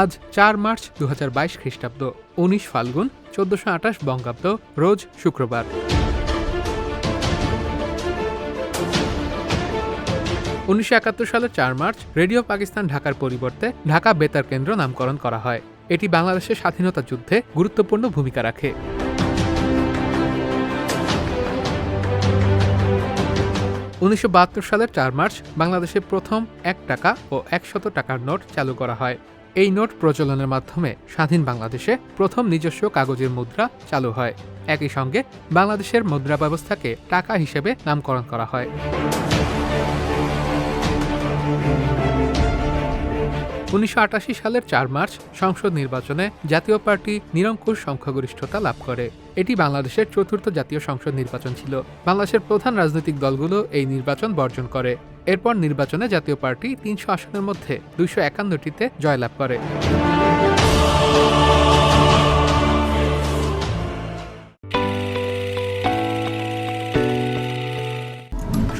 আজ চার মার্চ দু হাজার বাইশ খ্রিস্টাব্দ, উনিশ ফাল্গুন, চোদ্দশো আঠাশ বঙ্গাব্দ, রোজ শুক্রবার। উনিশশো একাত্তর সালের চার মার্চ রেডিও পাকিস্তান ঢাকার পরিবর্তে ঢাকা বেতার কেন্দ্র নামকরণ করা হয়। এটি বাংলাদেশের স্বাধীনতা যুদ্ধে গুরুত্বপূর্ণ ভূমিকা রাখে। উনিশশো বাহাত্তর সালের চার মার্চ বাংলাদেশে প্রথম এক টাকা ও একশত টাকার নোট চালু করা হয়। এই নোট প্রচলনের মাধ্যমে স্বাধীন বাংলাদেশে প্রথম নিজস্ব কাগজের মুদ্রা চালু হয়। একই সঙ্গে বাংলাদেশের মুদ্রা ব্যবস্থাকে টাকা হিসেবে নামকরণ করা হয়। উনিশশো আটাশি সালের চার মার্চ সংসদ নির্বাচনে জাতীয় পার্টি নিরঙ্কুশ সংখ্যাগরিষ্ঠতা লাভ করে। এটি বাংলাদেশের চতুর্থ জাতীয় সংসদ নির্বাচন ছিল। বাংলাদেশের প্রধান রাজনৈতিক দলগুলো এই নির্বাচন বর্জন করে। এরপর নির্বাচনে জাতীয় পার্টি তিনশো আসনের মধ্যে দুইশো একান্নটিতে জয়লাভ করে।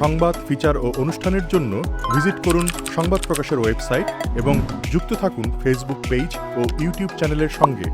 সংবাদ, ফিচার ও অনুষ্ঠানের জন্য ভিজিট করুন সংবাদ প্রকাশের ওয়েবসাইট এবং যুক্ত থাকুন ফেসবুক পেজ ও ইউটিউব চ্যানেলের সঙ্গে।